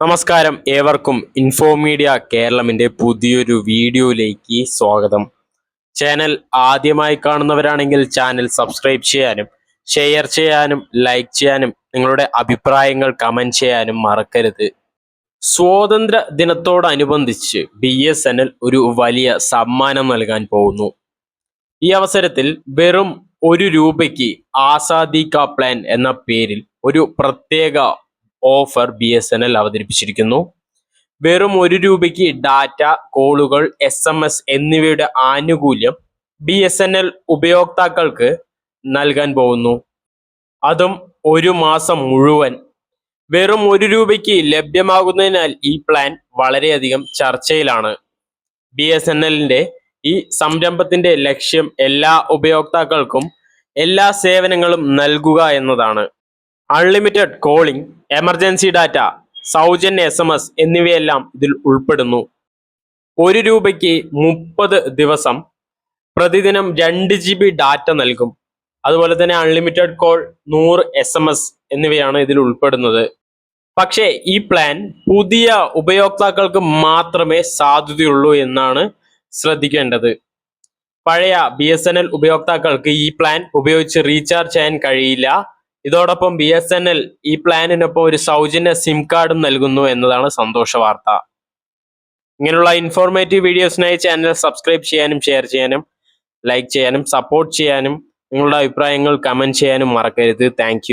നമസ്കാരം. ഏവർക്കും ഇൻഫോമീഡിയ കേരളമിന്റെ പുതിയൊരു വീഡിയോയിലേക്ക് സ്വാഗതം. ചാനൽ ആദ്യമായി കാണുന്നവരാണെങ്കിൽ ചാനൽ സബ്സ്ക്രൈബ് ചെയ്യാനും ഷെയർ ചെയ്യാനും ലൈക്ക് ചെയ്യാനും നിങ്ങളുടെ അഭിപ്രായങ്ങൾ കമന്റ് ചെയ്യാനും മറക്കരുത്. സ്വാതന്ത്ര്യ ദിനത്തോടനുബന്ധിച്ച് ബി എസ് എൻ എൽ ഒരു വലിയ സമ്മാനം നൽകാൻ പോകുന്നു. ഈ അവസരത്തിൽ വെറും ഒരു രൂപയ്ക്ക് ആസാദി കാ പ്ലാൻ എന്ന പേരിൽ ഒരു പ്രത്യേക offer B S N L അവതരിപ്പിച്ചിരിക്കുന്നു. വെറും ഒരു രൂപയ്ക്ക് ഡാറ്റ കോളുകൾ എസ് എം എസ് എന്നിവയുടെ ആനുകൂല്യം ബി എസ് എൻ എൽ ഉപയോക്താക്കൾക്ക് നൽകാൻ പോകുന്നു. അതും ഒരു മാസം മുഴുവൻ. വെറും ഒരു രൂപയ്ക്ക് ലഭ്യമാകുന്നതിനാൽ ഈ പ്ലാൻ വളരെയധികം ചർച്ചയിലാണ്. ബി എസ് എൻ എല്ലിന്റെ ഈ സംരംഭത്തിന്റെ ലക്ഷ്യം എല്ലാ ഉപയോക്താക്കൾക്കും എല്ലാ സേവനങ്ങളും നൽകുക എന്നതാണ്. അൺലിമിറ്റഡ് കോളിംഗ് എമർജൻസി ഡാറ്റ സൗജന്യ എസ് എം എസ് എന്നിവയെല്ലാം ഇതിൽ ഉൾപ്പെടുന്നു. ഒരു രൂപയ്ക്ക് മുപ്പത് ദിവസം പ്രതിദിനം രണ്ട് ജി ബി ഡാറ്റ നൽകും. അതുപോലെ തന്നെ അൺലിമിറ്റഡ് കോൾ നൂറ് എസ് എം എസ് എന്നിവയാണ് ഇതിൽ ഉൾപ്പെടുന്നത്. പക്ഷേ ഈ പ്ലാൻ പുതിയ ഉപയോക്താക്കൾക്ക് മാത്രമേ സാധ്യതയുള്ളൂ എന്നാണ് ശ്രദ്ധിക്കേണ്ടത്. പഴയ ബി എസ് എൻ എൽ ഉപയോക്താക്കൾക്ക് ഈ പ്ലാൻ ഉപയോഗിച്ച് റീചാർജ് ചെയ്യാൻ കഴിയില്ല. ഇതോടൊപ്പം ബി എസ് എൻ എൽ ഈ പ്ലാനിനൊപ്പം ഒരു സൗജന്യ സിം കാർഡും നൽകുന്നു എന്നതാണ് സന്തോഷ വാർത്ത. ഇങ്ങനെയുള്ള ഇൻഫോർമേറ്റീവ് വീഡിയോസിനായി ചാനൽ സബ്സ്ക്രൈബ് ചെയ്യാനും ഷെയർ ചെയ്യാനും ലൈക്ക് ചെയ്യാനും സപ്പോർട്ട് ചെയ്യാനും നിങ്ങളുടെ അഭിപ്രായങ്ങൾ കമന്റ് ചെയ്യാനും മറക്കരുത്. താങ്ക്